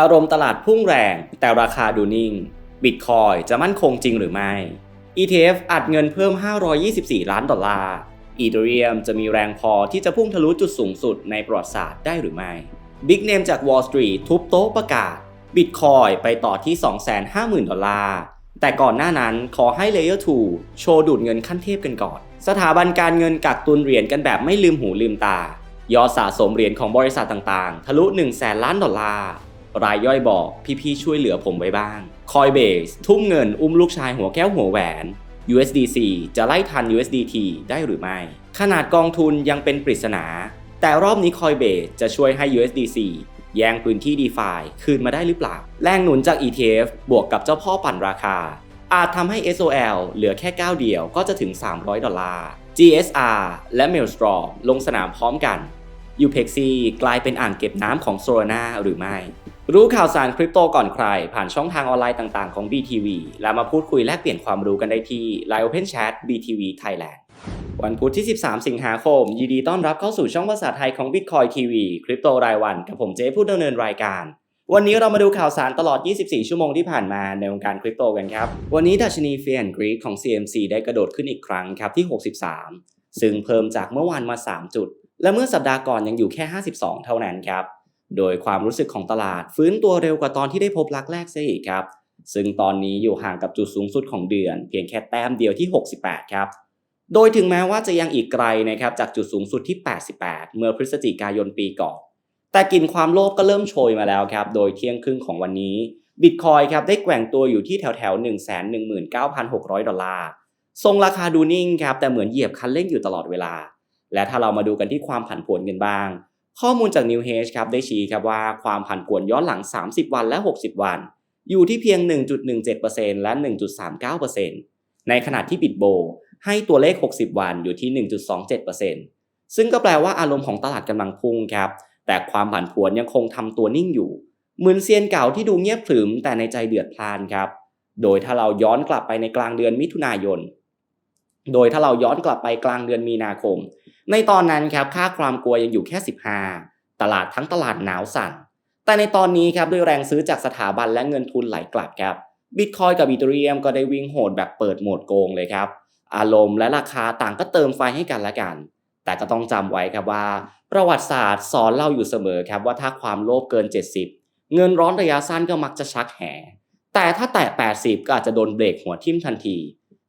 อารมณ์ตลาดพุ่งแรงแต่ราคาดูนิ่งบิตคอยจะมั่นคงจริงหรือไม่ ETF อัดเงินเพิ่ม 524 ล้านดอลลาร์อีเทเรียมจะมีแรงพอที่จะพุ่งทะลุจุดสูงสุดในประวัติศาสตร์ได้หรือไม่บิ๊กเนมจาก Wall Street ทุบโต๊ะประกาศบิตคอยไปต่อที่ 250,000 ดอลลาร์ แต่ก่อนหน้านั้นขอให้ Layer 2 โชว์ดูดเงินขั้นเทพกันก่อน สถาบันการเงินกักตุนเหรียญกันแบบไม่ลืมหูลืมตายอดสะสมเหรียญของบริษัทต่างๆ ทะลุ1 0 0 0 0แสนล้านดอลลาร์ รายย่อยบอกพี่ๆช่วยเหลือผมไว้บ้าง Coinbase ทุ่มเงินอุ้มลูกชายหัวแก้วหัวแหวน USDC จะไล่ทัน USDT ได้หรือไม่ ขนาดกองทุนยังเป็นปริศนา แต่รอบนี้ Coinbase จะช่วยให้ USDC แย่งพื้นที่ DeFi คืนมาได้หรือเปล่า แรงหนุนจาก ETF บวกกับเจ้าพ่อปั่นราคา อาจทำให้ SOL เหลือแค่ก้าวเดียวก็จะถึง 300 ดอลลาร์ GSR และ Maelstrom ลงสนามพร้อมกัน UPEXI กลายเป็นอ่างเก็บน้ำของ Solana หรือไม่ รู้ข่าวสารคริปโตก่อนใคร ผ่านช่องทางออนไลน์ต่าง ๆ ของ BTV และมาพูดคุยแลกเปลี่ยนความรู้กันได้ที่ Line Open Chat BTV Thailand วันพุธที่ 13 สิงหาคม ยินดีต้อนรับเข้าสู่ช่องภาษาไทยของ Bitcoin TV คริปโตรายวันกับผมเจ๊ผู้ดำเนินรายการ วันนี้เรามาดูข่าวสารตลอด 24 ชั่วโมงที่ผ่านมาในวงการคริปโตกันครับ วันนี้ดัชนีเฟียนกรีกของ CMC ได้กระโดดขึ้นอีกครั้งครับที่ 63 ซึ่งเพิ่มจากเมื่อวานมา 3 จุด และเมื่อสัปดาห์ก่อนยังอยู่แค่ 52 เท่านั้นครับ โดยความรู้สึกของตลาด ฟื้นตัวเร็วกว่าตอนที่ได้พบลักแรกซะอีกครับ ซึ่งตอนนี้อยู่ห่างกับจุดสูงสุดของเดือน เพียงแค่แต้มเดียวที่ 68 ครับ โดยถึงแม้ว่าจะยังอีกไกลนะครับจากจุดสูงสุดที่ 88 เมื่อพฤศจิกายนปีก่อน แต่กลิ่นความโลภก็เริ่มโชยมาแล้วครับ โดยเที่ยงครึ่งของวันนี้บิตคอยครับได้แกว่งตัวอยู่ที่แถวแถว 119,600 ดอลลาร์ ทรงราคาดูนิ่งครับแต่เหมือนเหยียบคันเร่งอยู่ตลอดเวลา และถ้าเรามาดูกันที่ความผันผวนกันบ้าง ข้อมูลจาก New Age ครับได้ชี้ครับว่าความผันผวนย้อนหลัง 30 วันและ 60 วัน อยู่ที่เพียง 1.17%และ 1.39%ในขณะที่บิตโบ ให้ตัวเลข 60 วันอยู่ที่ 1.27%ซึ่งก็แปลว่าอารมณ์ของตลาดกำลังพุ่งครับ แต่ความผันผวนยังคงทำตัวนิ่งอยู่ เหมือนเซียนเก่าที่ดูเงียบขรึมแต่ในใจเดือดพล่านครับ โดยถ้าเราย้อนกลับไปในกลางเดือนมิถุนายน โดยถ้าเราย้อนกลับไปกลางเดือนมีนาคม ในตอนนั้นครับค่าความกลัวยังอยู่แค่ 15 ตลาดทั้งตลาดหนาวสั่น แต่ในตอนนี้ครับด้วยแรงซื้อจากสถาบันและเงินทุนไหลกลับครับบิตคอยกับอีเทเรียมก็ได้วิ่งโหดแบบเปิดโหมดโกงเลยครับ อารมณ์และราคาต่างก็เติมไฟให้กันและกัน แต่ก็ต้องจำไว้ครับว่า ประวัติศาสตร์สอนเราอยู่เสมอครับว่าถ้าความโลภเกิน 70 เงินร้อนระยะสั้นก็มักจะชักแห่แต่ถ้าแตะ 80 ก็อาจจะโดนเบรกหัวทิ่มทันที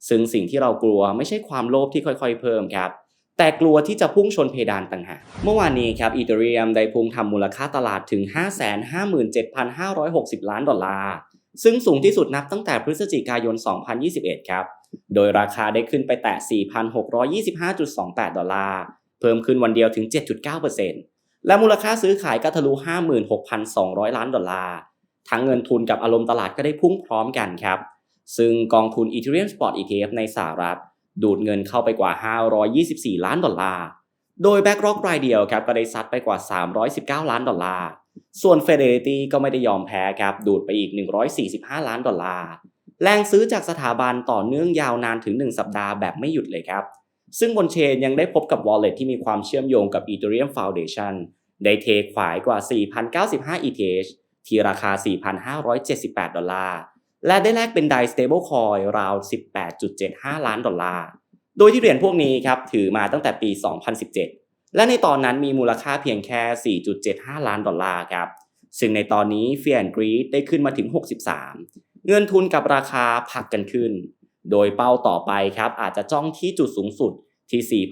ซึ่งสิ่งที่เรากลัวไม่ใช่ความโลภที่ค่อยๆ เพิ่มครับ แต่กลัวที่จะพุ่งชนเพดานต่างหาก เมื่อวานนี้ครับอีเทเรียมได้พุ่งทำมูลค่าตลาดถึง 557,560 ล้านดอลลาร์ ซึ่งสูงที่สุดนับตั้งแต่พฤศจิกายน 2021 ครับ โดยราคาได้ขึ้นไปแตะ 4,625.28 ดอลลาร์ เพิ่มขึ้นวันเดียวถึง 7.9%และมูลค่าซื้อขายก็ทะลุ 56,200 ล้านดอลลาร์ ทั้งเงินทุนกับอารมณ์ตลาดก็ได้พุ่งพร้อมกันครับ ซึ่งกองทุน Ethereum Spot ETF ในสหรัฐ ดูดเงินเข้าไปกว่า 524 ล้านดอลลาร์ โดย BlackRock รายเดียวครับก็ได้ซัดไปกว่า 319 ล้านดอลลาร์ ส่วน Fidelity ก็ไม่ได้ยอมแพ้ครับดูดไปอีก 145 ล้านดอลลาร์ แรงซื้อจากสถาบันต่อเนื่องยาวนานถึง 1 สัปดาห์แบบไม่หยุดเลยครับ ซึ่งบนเชนยังได้พบกับ Wallet ที่มีความเชื่อมโยงกับ Ethereum Foundation ได้เทขวายกว่า 4,095 ETH ที่ราคา 4,578 ดอลลาร์ และได้แลกเป็นได stablecoin ราว 18.75 ล้านดอลลาร์ โดยที่เหรียญพวกนี้ครับถือมาตั้งแต่ปี 2017 และในตอนนั้นมีมูลค่าเพียงแค่ 4.75 ล้านดอลลาร์ครับ ซึ่งในตอนนี้ Fear and Greed ได้ขึ้นมาถึง 63 เงินทุนกับราคาผักกันขึ้น โดยเป้าต่อไปครับอาจจะจ้องที่จุดสูงสุดที่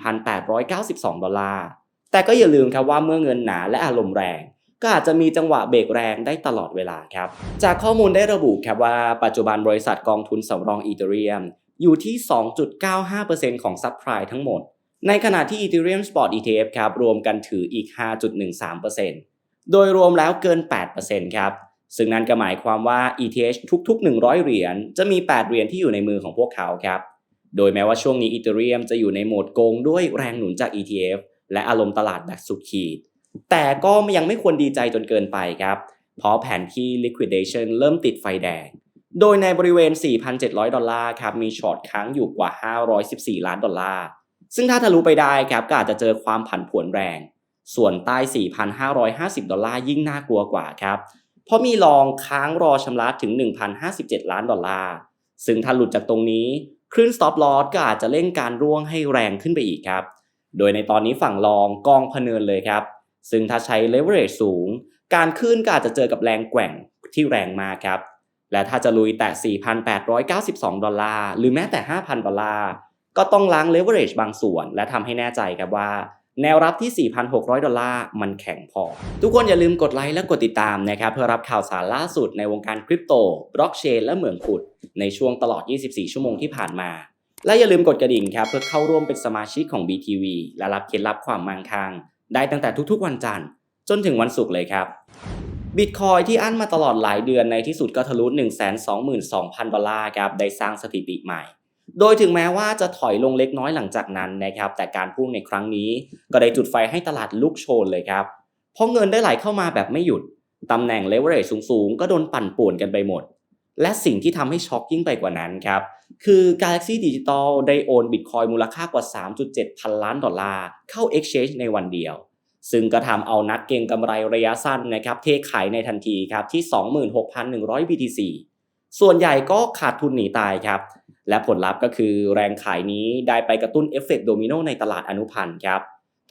4,892 ดอลลาร์ แต่ก็อย่าลืมครับว่าเมื่อเงินหนาและอารมณ์แรง ก็อาจจะมีจังหวะเบรกแรงได้ตลอดเวลาครับ จากข้อมูลได้ระบุครับว่าปัจจุบันบริษัทกองทุนสำรองอีเทเรียมอยู่ที่ 2.95%ของซับไพรทั้งหมด ในขณะที่ Ethereum Spot ETF ครับรวมกันถืออีก 5.13%โดยรวมแล้วเกิน 8%ครับ ซึ่งนั่นก็หมายความว่า ETH ทุกๆ 100 เหรียญจะมี 8 เหรียญที่อยู่ในมือของพวกเขาครับ โดยแม้ว่าช่วงนี้ Ethereum จะอยู่ในโหมดโกงด้วยแรงหนุนจาก ETF และอารมณ์ตลาดแบบสุดขีด แต่ก็ยังไม่ควรดีใจจนเกินไปครับ เพราะแผนที่ liquidation เริ่มติดไฟแดง โดยในบริเวณ 4,700 ดอลลาร์ครับ มีช็อตค้างอยู่กว่า 514 ล้านดอลลาร์ ซึ่งถ้าทะลุไปได้ครับก็อาจจะเจอความผันผวนแรง ส่วนใต้ 4,550 ดอลลาร์ยิ่งน่ากลัวกว่าครับ เพราะมีรองค้างรอชำระถึง 1,057 ล้านดอลลาร์ ซึ่งถ้าหลุดจากตรงนี้คลื่น stop loss ก็อาจจะเร่งการร่วงให้แรงขึ้นไปอีกครับ โดยในตอนนี้ฝั่งรองกองพเนินเลยครับ ซึ่งถ้าใช้ leverage สูง การขึ้นก็อาจจะเจอกับแรงแกว่งที่แรงมากครับ และถ้าจะลุยแต่ 4,892 ดอลลาร์ หรือแม้แต่ 5,000 ดอลลาร์ ก็ต้องล้าง leverage บางส่วน และทำให้แน่ใจครับว่า แนวรับที่ 4,600 ดอลลาร์ มันแข็งพอ ทุกคนอย่าลืมกดไลค์และกดติดตามนะครับ เพื่อรับข่าวสารล่าสุดในวงการคริปโต บล็อกเชน และเหมืองขุด ในช่วงตลอด 24 ชั่วโมงที่ผ่านมาและอย่าลืมกดกระดิ่งครับ เพื่อเข้าร่วมเป็นสมาชิกของ BTV และรับเคล็ดลับความมั่งคั่ง ได้ตั้งแต่ทุกๆ วันจันทร์ จนถึงวันศุกร์เลยครับบิตคอยที่อั้นมาตลอดหลายเดือนในที่สุดก็ทะลุ 122,000 ดอลลาร์ครับได้สร้างสถิติใหม่ โดยถึงแม้ว่าจะถอยลงเล็กน้อยหลังจากนั้นนะครับแต่การพุ่งในครั้งนี้ก็ได้จุดไฟให้ตลาดลุกโชนเลยครับเพราะเงินได้ไหลเข้ามาแบบไม่หยุดตำแหน่งเลเวอเรจสูงๆ ก็โดนปั่นป่วนกันไปหมด และสิ่งที่ทำให้ช็อกยิ่งไปกว่านั้นครับ คือ Galaxy Digital ได้โอนบิตคอยมูลค่ากว่า 3.7 พันล้านดอลลาร์เข้า Exchange ในวันเดียว ซึ่งก็ทำเอานักเก็งกำไรระยะสั้นนะครับเทขายในทันทีครับที่ 26,100 BTC ส่วนใหญ่ก็ขาดทุนหนีตายครับ และผลลัพธ์ก็คือแรงขายนี้ได้ไปกระตุ้นเอฟเฟกต์โดมิโนในตลาดอนุพันธ์ครับ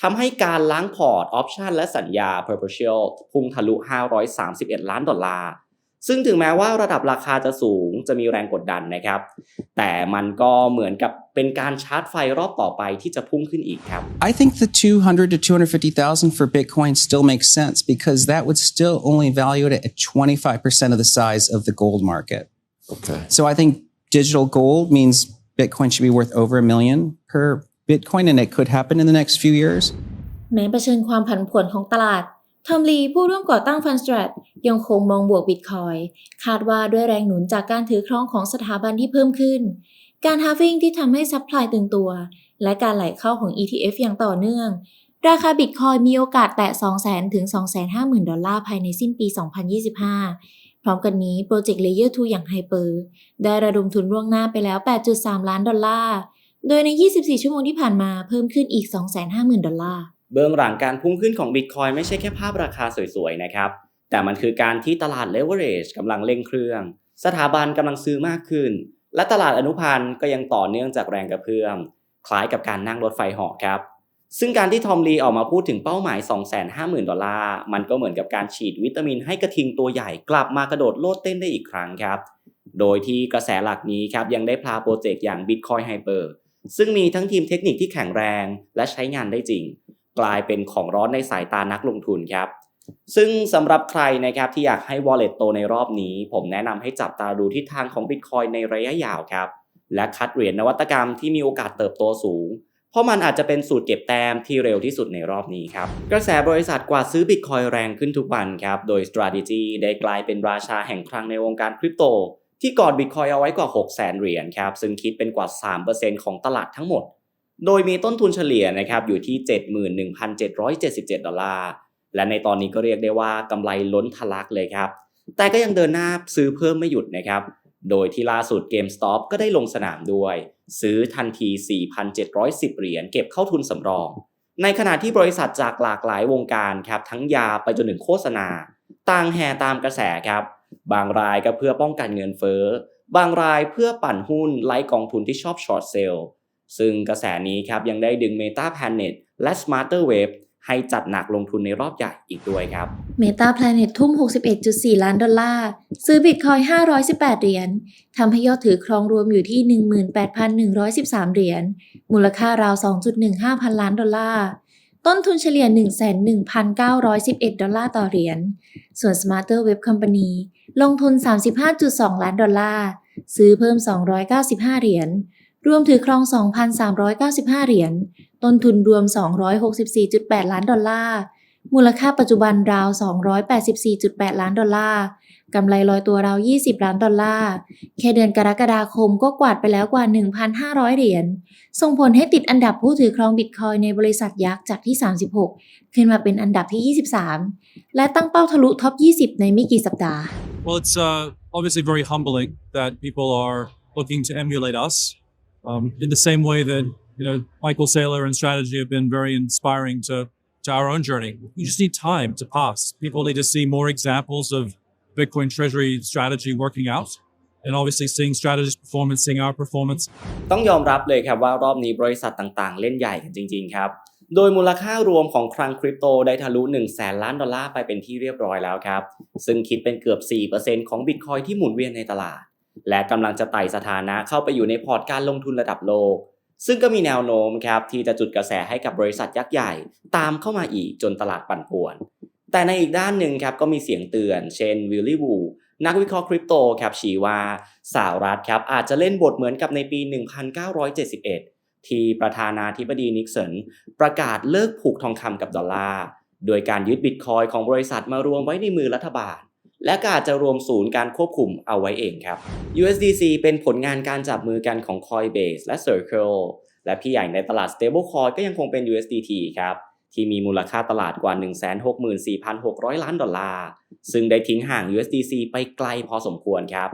ทำให้การล้างพอร์ตออปชันและสัญญา perpetual พุ่งทะลุ 531 ล้านดอลลาร์ ซึ่งถึงแม้ว่าระดับราคาจะสูงจะมีแรงกดดันนะครับ แต่มันก็เหมือนกับเป็นการชาร์จไฟรอบต่อไปที่จะพุ่งขึ้นอีกครับ I think the 200 to 250,000 for Bitcoin still makes sense because that would still only value it at 25% of the size of the gold market. Okay. So I think digital gold means Bitcoin should be worth over a million per Bitcoin, and it could happen in the next few years. แม้เผชิญความผันผวนของตลาด ทอมลีผู้ร่วมก่อตั้งฟันสตรัทยังคงมองบวกบิตคอยคาดว่าด้วยแรงหนุนจากการถือครองของสถาบันที่เพิ่มขึ้น การฮาฟิงที่ทำให้ซัพพลายตึงตัว และการไหลเข้าของ ETF อย่างต่อเนื่อง ราคาบิตคอยมีโอกาสแตะ 200,000 ถึง 250,000 ดอลลาร์ภายในสิ้นปี 2025 พร้อมกันนี้โปรเจกต์ Layer 2อย่าง Hyper ได้ระดมทุนล่วงหน้าไปแล้ว 8.3 ล้านดอลลาร์ โดยใน 24 ชั่วโมงที่ผ่านมาเพิ่มขึ้นอีก 250,000 ดอลลาร์ เบื้องหลังการพุ่งขึ้นของ Bitcoin ไม่ใช่แค่ภาพราคาสวยๆนะครับ แต่มันคือการที่ตลาด leverage กำลังเร่งเครื่อง สถาบันกำลังซื้อมากขึ้น และตลาดอนุพันธ์ก็ยังต่อเนื่องจากแรงกระเพื่อม คล้ายกับการนั่งรถไฟเหาะครับ ซึ่งการที่ทอมลีออกมาพูดถึงเป้าหมาย 250,000 ดอลลาร์ มันก็เหมือนกับการฉีดวิตามินให้กระทิงตัวใหญ่กลับมากระโดดโลดเต้นได้อีกครั้งครับ โดยที่กระแสหลักนี้ครับยังได้พาโปรเจกต์อย่าง Bitcoin Hyper ซึ่งมีทั้งทีมเทคนิคที่แข็งแรง และใช้งานได้จริง กลายเป็นของร้อนในสายตานักลงทุนครับ ซึ่งสำหรับใครนะครับที่อยากให้ Wallet โตในรอบนี้ ผมแนะนำให้จับตาดูทิศทางของ Bitcoin ในระยะยาวครับ และคัดเหรียญนวัตกรรมที่มีโอกาสเติบโตสูง เพราะมันอาจจะเป็นสูตรเก็บแต้มที่เร็วที่สุดในรอบนี้ครับ กระแสบริษัทกว่าซื้อ Bitcoin แรงขึ้นทุกวันครับ โดย Strategy ได้กลายเป็นราชาแห่งครั้งในวงการคริปโตที่กอด Bitcoin เอาไว้กว่า 6 0 0 0 0 0 เหรียญครับ ซึ่งคิดเป็นกว่า 3%ของตลาดทั้งหมด โดยมีต้นทุนเฉลี่ยนะครับอยู่ที่ 71,777 ดอลลาร์ และในตอนนี้ก็เรียกได้ว่ากำไรล้นทะลักเลยครับ แต่ก็ยังเดินหน้าซื้อเพิ่มไม่หยุดนะครับ โดยที่ล่าสุด GameStop ก็ได้ลงสนามด้วย ซื้อทันที 4,710 เหรียญเก็บเข้าทุนสำรอง ในขณะที่บริษัทจากหลากหลายวงการครับทั้งยาไปจนถึงโฆษณา ต่างแห่ตามกระแสครับ บางรายก็เพื่อป้องกันเงินเฟ้อ บางรายเพื่อปั่นหุ้นไล่กองทุนที่ชอบช็อตเซลล์ ซึ่งกระแสนี้ครับยังได้ดึง Meta Planet และ Smarter Web ให้จัดหนักลงทุนในรอบใหญ่อีกด้วยครับ Meta Planet ทุ่ม 61.4 ล้านดอลลาร์ ซื้อบิตคอย 518 เหรียญทำให้ยอดถือครองรวมอยู่ที่ 18,113 เหรียญ มูลค่าราว 2.15 พันล้านดอลลาร์ ต้นทุนเฉลี่ย111,911 ดอลลาร์ต่อเหรียญ ส่วน Smarter Web Company ลงทุน 35.2 ล้านดอลลาร์ ซื้อเพิ่ม 295 เหรียญ รวมถือครอง 2,395 เหรียญ ต้นทุนรวม 264.8 ล้านดอลลาร์ มูลค่าปัจจุบันราว 284.8 ล้านดอลลาร์ กำไรลอยตัวราว 20 ล้านดอลลาร์ แค่เดือนกรกฎาคมก็กวาดไปแล้วกว่า 1,500 เหรียญ ส่งผลให้ติดอันดับผู้ถือครองบิตคอยในบริษัทยักษ์จากที่ 36 ขึ้นมาเป็นอันดับที่ 23 และตั้งเป้าทะลุท็อป 20 ในไม่กี่สัปดาห์ Well, it's uh, obviously very humbling that people are looking to emulate us um, in the same way that you know Michael Saylor and Strategy have been very inspiring to to our own journey. You just need time to pass. People need to see more examples of Bitcoin treasury strategy working out and obviously seeing strategies performance, seeing our performance. ต้องยอมรับเลยครับว่ารอบนี้บริษัทต่างๆ เล่นใหญ่กันจริงๆครับ โดยมูลค่ารวมของคลังคริปโตได้ทะลุ 1 0 0 0 0แสนล้านดอลลาร์ไปเป็นที่เรียบร้อยแล้วครับ ซึ่งคิดเป็นเกือบ 4%ของบิตคอยที่หมุนเวียนในตลาด และกำลังจะไต่สถานะเข้าไปอยู่ในพอร์ตการลงทุนระดับโลก ซึ่งก็มีแนวโน้มครับที่จะจุดกระแสให้กับบริษัทยักษ์ใหญ่ ตามเข้ามาอีกจนตลาดปั่นป่วน แต่ในอีกด้านหนึ่งครับก็มีเสียงเตือน เช่นวิลลี่วูนักวิเคราะห์คริปโตครับชี้ว่าสหรัฐครับอาจจะเล่นบทเหมือนกับในปี 1971 ที่ประธานาธิบดีนิกสันประกาศเลิกผูกทองคำกับดอลลาร์โดยการยึดบิตคอยของบริษัทมารวมไว้ในมือรัฐบาล และก็อาจจะรวมศูนย์การควบคุมเอาไว้เองครับ USDC เป็นผลงานการจับมือกันของ Coinbase และ Circle และพี่ใหญ่ในตลาด Stablecoin ก็ยังคงเป็น USDT ครับที่มีมูลค่าตลาดกว่า 164,600 ล้านดอลลาร์ ซึ่งได้ทิ้งห่าง USDC ไปไกลพอสมควรครับ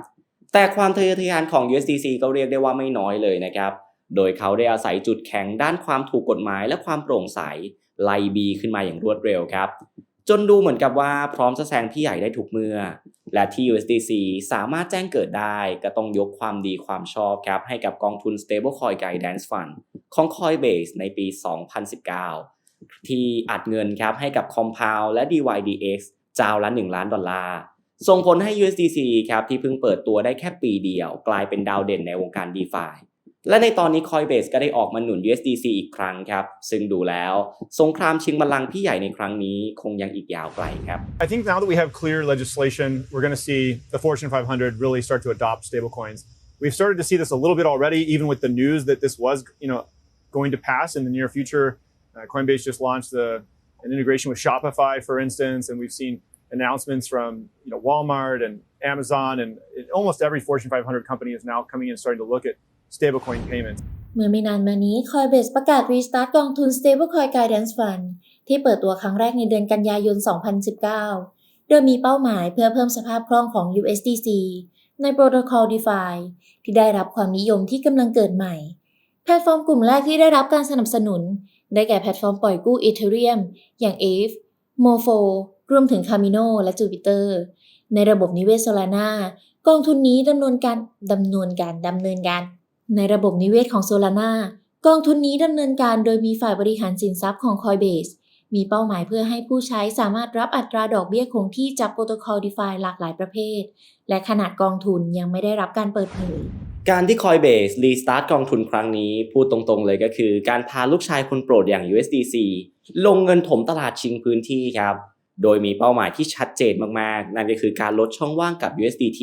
แต่ความทะเยอทะยานของ USDC ก็เรียกได้ว่าไม่น้อยเลยนะครับ โดยเขาได้อาศัยจุดแข็งด้านความถูกกฎหมายและความโปร่งใส ไล่บีขึ้นมาอย่างรวดเร็วครับ จนดูเหมือนกับว่าพร้อมจะแซงพี่ใหญ่ได้ทุกเมื่อ และที่ USDC สามารถแจ้งเกิดได้ก็ต้องยกความดีความชอบครับ ให้กับกองทุน Stablecoin Guidance Fund ของ Coinbase ในปี 2019 ที่อัดเงินครับให้กับ Compound และ DYDX จ้าละ 1 ล้านดอลลาร์ ส่งผลให้ USDC ครับที่เพิ่งเปิดตัวได้แค่ปีเดียว กลายเป็นดาวเด่นในวงการ DeFi และในตอนนี้ Coinbase ก็ได้ออกมาหนุน USDC อีกครั้งครับ ซึ่งดูแล้ว สงครามชิงบัลลังก์พี่ใหญ่ในครั้งนี้คงยังอีกยาวไกลครับ I think now that we have clear legislation, we're going to see the Fortune 500 really start to adopt stablecoins. We've started to see this a little bit already, even with the news that this was, you know, going to pass in the near future. Uh, Coinbase just launched the, an integration with Shopify, for instance, and we've seen announcements from you know Walmart and Amazon and almost every Fortune 500 company is now coming in and starting to look at stablecoin payments. เมื่อไม่นานมานี้ Coinbase ประกาศ Restart กองทุน Stablecoin Guidance Fund ที่เปิดตัวครั้งแรกในเดือนกันยายน 2019 โดยมีเป้าหมายเพื่อเพิ่มสภาพคล่องของ USDC ในโปรโตคอล DeFi ที่ได้รับความนิยมที่กำลังเกิดใหม่ แพลตฟอร์มกลุ่มแรกที่ได้รับการสนับสนุน ได้แก่แพลตฟอร์มปล่อยกู้ Ethereum อย่าง Aave, Morpho รวมถึง Camino และ Jupiter ในระบบนิเวศ Solana กองทุนนี้ดำเนินการดำเนินการดำเนินการ ในระบบนิเวศของ Solana กองทุนนี้ดำเนินการโดยมีฝ่ายบริหารสินทรัพย์ของ Coinbase มีเป้าหมายเพื่อให้ผู้ใช้สามารถรับอัตราดอกเบี้ยคงที่จากโปรโตคอล DeFi หลากหลายประเภท และขนาดกองทุนยังไม่ได้รับการเปิดเผย การที่ Coinbase รีสตาร์ทกองทุนครั้งนี้ พูดตรงๆเลยก็คือ การพาลูกชายคนโปรดอย่าง USDC ลงเงินถมตลาดชิงพื้นที่ครับ โดยมีเป้าหมายที่ชัดเจนมากๆ นั่นก็คือการลดช่องว่างกับ USDT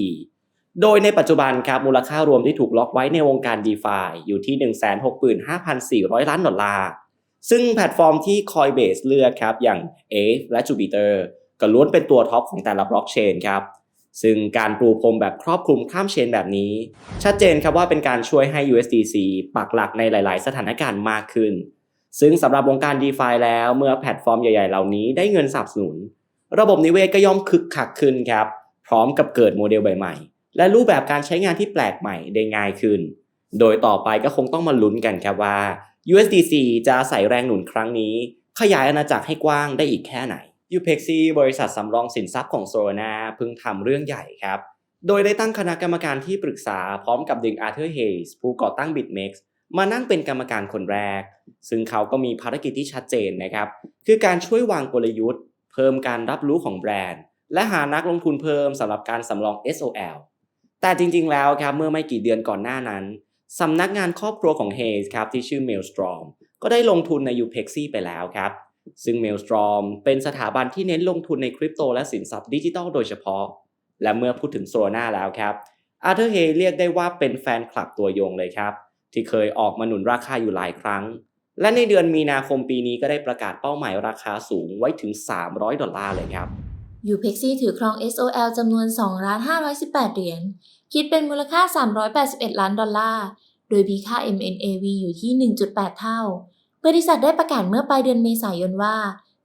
โดยในปัจจุบันครับมูลค่ารวมที่ถูกล็อกไว้ในวงการ DeFi อยู่ที่ 165,400 ล้านดอลลาร์ ซึ่งแพลตฟอร์มที่ Coinbase เลือกครับอย่าง Aave และ Jupiter ก็ล้วนเป็นตัวท็อปของแต่ละบล็อกเชนครับซึ่งการปูพรมแบบครอบคลุมข้ามเชนแบบนี้ ชัดเจนครับว่าเป็นการช่วยให้ USDC ปักหลักในหลาย ๆ สถานการณ์มากขึ้น ซึ่งสำหรับวงการ DeFi แล้วเมื่อแพลตฟอร์มใหญ่ ๆ เหล่านี้ได้เงินสนับสนุน ระบบนิเวศก็ย่อมคึกคักขึ้นครับพร้อมกับเกิดโมเดลใหม่ๆ และรูปแบบการใช้งานที่แปลกใหม่ได้ง่ายขึ้น โดยต่อไปก็คงต้องมาลุ้นกันครับว่า USDC จะอาศัยแรงหนุนครั้งนี้ ขยายอาณาจักรให้กว้างได้อีกแค่ไหน UPEXI บริษัทสำรองสินทรัพย์ของ Solana เพิ่งทำเรื่องใหญ่ครับ โดยได้ตั้งคณะกรรมการที่ปรึกษาพร้อมกับดึงอาร์เธอร์เฮสผู้ก่อตั้ง BitMEX มานั่งเป็นกรรมการคนแรก ซึ่งเขาก็มีภารกิจที่ชัดเจนนะครับ คือการช่วยวางกลยุทธ์ เพิ่มการรับรู้ของแบรนด์ และหานักลงทุนเพิ่มสำหรับการสำรอง SOL แต่จริงๆแล้วครับเมื่อไม่กี่เดือนก่อนหน้านั้นสำนักงานครอบครัวของ Hayes ครับที่ชื่อ Maelstrom ก็ได้ลงทุนใน UPEXI ไปแล้วครับ ซึ่ง Maelstrom เป็นสถาบันที่เน้นลงทุนในคริปโตและสินทรัพย์ดิจิทัลโดยเฉพาะ และเมื่อพูดถึง Solana แล้วครับอาร์เธอร์เฮเรียกได้ว่าเป็นแฟนคลับตัวยงเลยครับ ที่เคยออกมาหนุนราคาอยู่หลายครั้ง และในเดือนมีนาคมปีนี้ก็ได้ประกาศเป้าหมายราคาสูงไว้ถึง 300 ดอลลาร์เลยครับ UPEXI ถือครอง SOL จำนวน2ล้าน518 เหรียญ คิดเป็นมูลค่า 381 ล้านดอลลาร์ โดยมีค่า MNAV อยู่ที่ 1.8 เท่า บริษัทได้ประกาศเมื่อปลายเดือนเมษายนว่า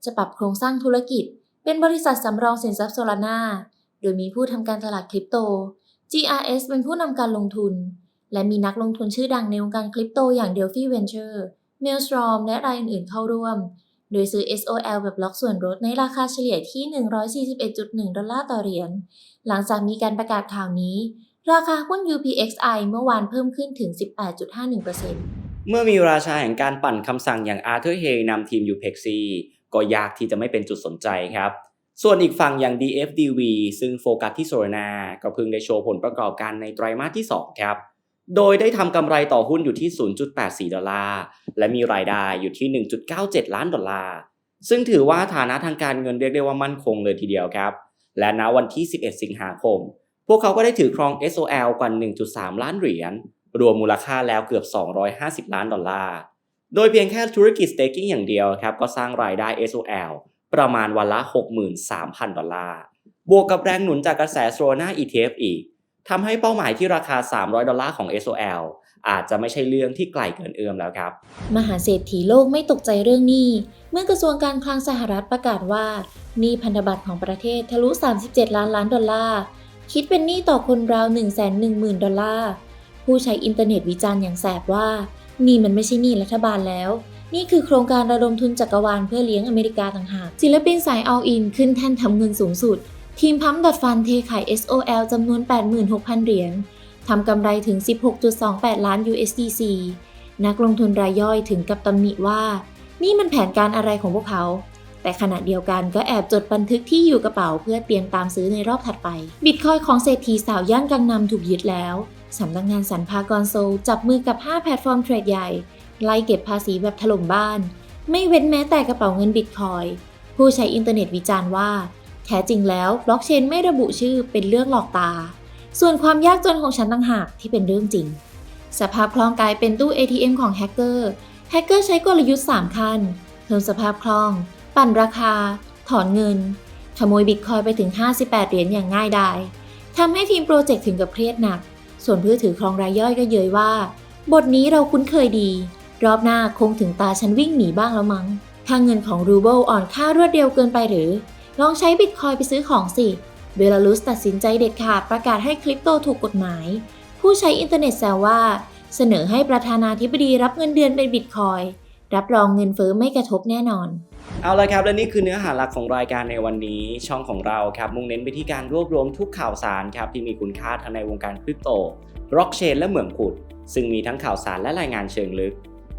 จะปรับโครงสร้างธุรกิจ เป็นบริษัทสำรองสินทรัพย์โซลาร่า โดยมีผู้ทำการตลาดคริปโต GRS เป็นผู้นำการลงทุน และมีนักลงทุนชื่อดังในวงการคริปโตอย่าง Delphi Venture Maelstrom และรายอื่นๆเข้าร่วม โดยซื้อ SOL แบบล็อกส่วนลดในราคาเฉลี่ยที่ 141.1 ดอลลาร์ต่อเหรียญ หลังจากมีการประกาศข่าวนี้ ราคาหุ้น UPXI เมื่อวานเพิ่มขึ้นถึง 18.51%เมื่อมีราชาแห่งการปั่นคำสั่งอย่างอาร์เธอร์เฮย์นำทีมยูเพ็กซีก็ยากที่จะไม่เป็นจุดสนใจครับ ส่วนอีกฝั่งอย่าง DFDV ซึ่งโฟกัสที่โซลนาก็เพิ่งได้โชว์ผลประกอบการในไตรมาสที่ 2 ครับ โดยได้ทำกำไรต่อหุ้นอยู่ที่ 0.84 ดอลลาร์ และมีรายได้อยู่ที่ 1.97 ล้านดอลลาร์ ซึ่งถือว่าฐานะทางการเงินเรียกได้ว่ามั่นคงเลยทีเดียวครับ และณวันที่ 11 สิงหาคม พวกเขาก็ได้ถือครอง SOL กว่า 1.3 ล้านเหรียญ รวมมูลค่าแล้วเกือบ 250 ล้านดอลลาร์ โดยเพียงแค่ธุรกิจ staking อย่างเดียวครับ ก็สร้างรายได้ SOL ประมาณวันละ 63,000 ดอลลาร์ บวกกับแรงหนุนจากกระแสโซลนา ETF อีก ทำให้เป้าหมายที่ราคา 300 ดอลลาร์ของ SOL อาจจะไม่ใช่เรื่องที่ไกลเกินเอื้อมแล้วครับ มหาเศรษฐีโลกไม่ตกใจเรื่องหนี้ เมื่อกระทรวงการคลังสหรัฐประกาศว่าหนี้พันธบัตรของประเทศทะลุ 37 ล้านล้านดอลลาร์ คิดเป็นหนี้ต่อคนราว 110,000 ดอลลาร์ ผู้ใช้อินเทอร์เน็ตวิจารณ์อย่างแสบว่า นี่มันไม่ใช่หนี้รัฐบาลแล้ว นี่คือโครงการระดมทุนจักรวาลเพื่อเลี้ยงอเมริกาต่างหากศิลปินสาย All In ขึ้นแท่นทำเงินสูงสุด ทีมพัมดัดฟันเทขาย SOL จำนวน 86,000 เหรียญทำกำไรถึง 16.28 ล้าน USDC นักลงทุนรายย่อยถึงกับตำหนิว่า นี่มันแผนการอะไรของพวกเขา แต่ขณะเดียวกันก็แอบจดบันทึกที่อยู่กระเป๋าเพื่อเตรียมตามซื้อในรอบถัดไป บิตคอยของเศรษฐีสาวย่านกังนำถูกยึดแล้ว สำนักงานสรรพากรโซลจับมือกับ 5 แพลตฟอร์มเทรดใหญ่ ไล่เก็บภาษีแบบถล่มบ้าน ไม่เว้นแม้แต่กระเป๋าเงินบิตคอย ผู้ใช้อินเทอร์เน็ตวิจารณ์ว่า แท้จริงแล้วบล็อกเชนไม่ระบุชื่อเป็นเรื่องหลอกตา ส่วนความยากจนของฉันต่างหากที่เป็นเรื่องจริง สภาพคล่องกลายเป็นตู้ ATM ของแฮกเกอร์แฮกเกอร์ใช้กลยุทธ์ 3 ขั้นเพิ่มสภาพคล่อง ปั่นราคา ถอนเงิน ขโมยบิตคอยไปถึง 58 เหรียญอย่างง่ายดายทำให้ทีมโปรเจกต์ถึงกับเครียดหนัก ส่วนผู้ถือครองรายย่อยก็เย้ยว่า บทนี้เราคุ้นเคยดี รอบหน้าคงถึงตาฉันวิ่งหนีบ้างแล้วมั้งค่าเงินของรูเบิลอ่อนค่ารวดเร็วเกินไปหรือ ลองใช้บิตคอยไปซื้อของสิ เบลารุสตัดสินใจเด็ดขาดประกาศให้คริปโตถูกกฎหมาย ผู้ใช้อินเทอร์เน็ตแซวว่า เสนอให้ประธานาธิบดีรับเงินเดือนเป็นบิตคอยรับรองเงินเฟ้อไม่กระทบแน่นอนเอาละครับและนี่คือเนื้อหาหลักของรายการในวันนี้ช่องของเราครับมุ่งเน้นไปที่การรวบรวมทุกข่าวสารครับที่มีคุณค่าทั้งในวงการคริปโตบล็อกเชนและเหมืองขุด ซึ่งมีทั้งข่าวสารและรายงานเชิงลึก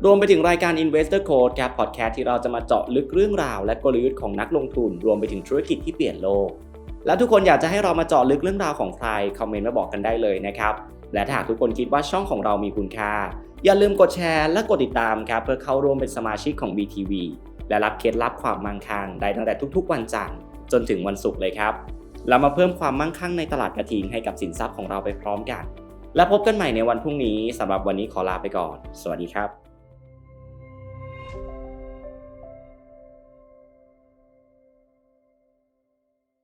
รวมไปถึงรายการ Investor Code ครับพอดแคสต์ที่เราจะมาเจาะลึกเรื่องราว และกลยุทธ์ของนักลงทุน รวมไปถึงธุรกิจที่เปลี่ยนโลก แล้วทุกคนอยากจะให้เรามาเจาะลึกเรื่องราวของใครคอมเมนต์มาบอกกันได้เลยนะครับและถ้าหากทุกคนคิดว่าช่องของเรามีคุณค่า อย่าลืมกดแชร์และกดติดตามครับเพื่อเข้าร่วมเป็นสมาชิกของ BTV และรับเคล็ดลับความมั่งคั่งได้ตั้งแต่ทุกๆ วันจันทร์จนถึงวันศุกร์เลยครับเรามาเพิ่มความมั่งคั่งในตลาดกระทิงให้กับสินทรัพย์ของเราไปพร้อมกัน และพบกันใหม่ในวันพรุ่งนี้สำหรับวันนี้ขอลาไปก่อน สวัสดีครับ